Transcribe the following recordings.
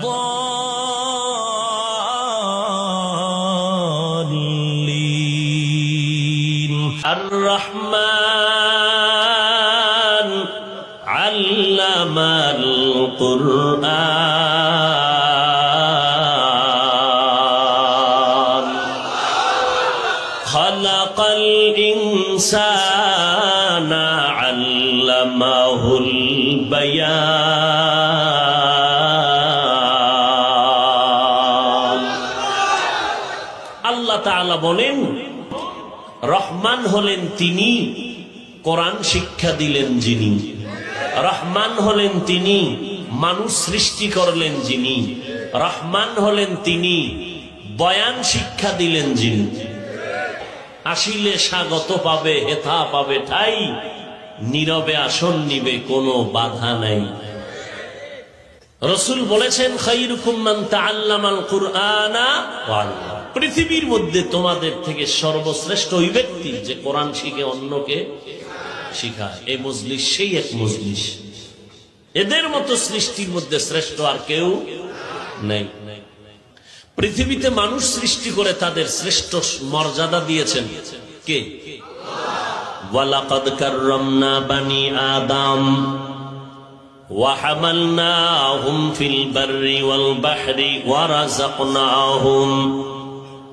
الضالين. الرحمن علم القرآن. خلق الإنسان علمه البيان. আল্লাহ বলেন, রহমান হলেন তিনি, কোরআন শিক্ষা দিলেন যিনি। রহমান হলেন তিনি, মানুষ সৃষ্টি করলেন যিনি। রহমান হলেন তিনি, বয়ান শিক্ষা দিলেন যিনি। আসিলে স্বাগত পাবে, হেথা পাবে ঠাই, নীরবে আসন নিবে, কোনো বাধা নাই। রসুল বলেছেন খাইরুকুম্মান তাআল্লামাল কুরআনা ওয়া আল্লামা। পৃথিবীর মধ্যে তোমাদের থেকে সর্বশ্রেষ্ঠ ওই ব্যক্তি যে কোরআন শিখে অন্যকে শিখায় এই মজলিস সেই এক মজলিস এদের মতো সৃষ্টির মধ্যে শ্রেষ্ঠ আর কেউ নেই পৃথিবীতে মানুষ সৃষ্টি করে তাদের শ্রেষ্ঠ মর্যাদা দিয়েছেন কে ওয়ালাকাদ কাররামনা বানি আদম وحملناهم في البر والبحر ورزقناهم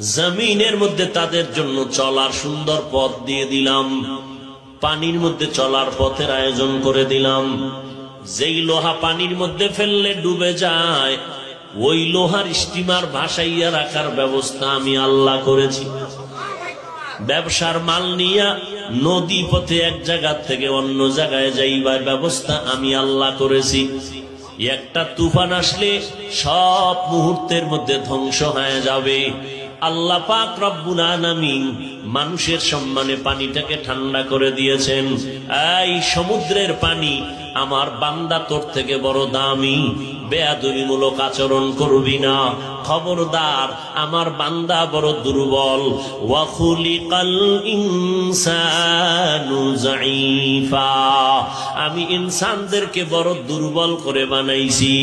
জমিনের মধ্যে তাদের জন্য চলার সুন্দর পথ দিয়ে দিলাম। পানির মধ্যে চলার পথের আয়োজন করে দিলাম। যেই লোহা পানির মধ্যে ফেললে ডুবে যায়, ওই লোহার স্টিমার ভাসাইয়া রাখার ব্যবস্থা আমি আল্লাহ করেছি। ব্যবসার মাল নিয়া নদী পথে এক জায়গা থেকে অন্য জায়গায় যাইবার ব্যবস্থা আমি আল্লাহ করেছি। একটা তুফান আসলে সব মুহূর্তের মধ্যে ধ্বংস হয়ে যাবে। আল্লাহ পাক রব্বুল আলামিন মানুষের সম্মানে পানিটাকে ঠান্ডা করে দিয়েছেন। এই সমুদ্রের পানি আমার বান্দা তোর থেকে বড় দামি। বেয়াদবিমূলক আচরণ করবি না। খবরদার, আমার বান্দা বড় দুর্বল। আমি ইনসানদেরকে বড় দুর্বল করে বানাইছি।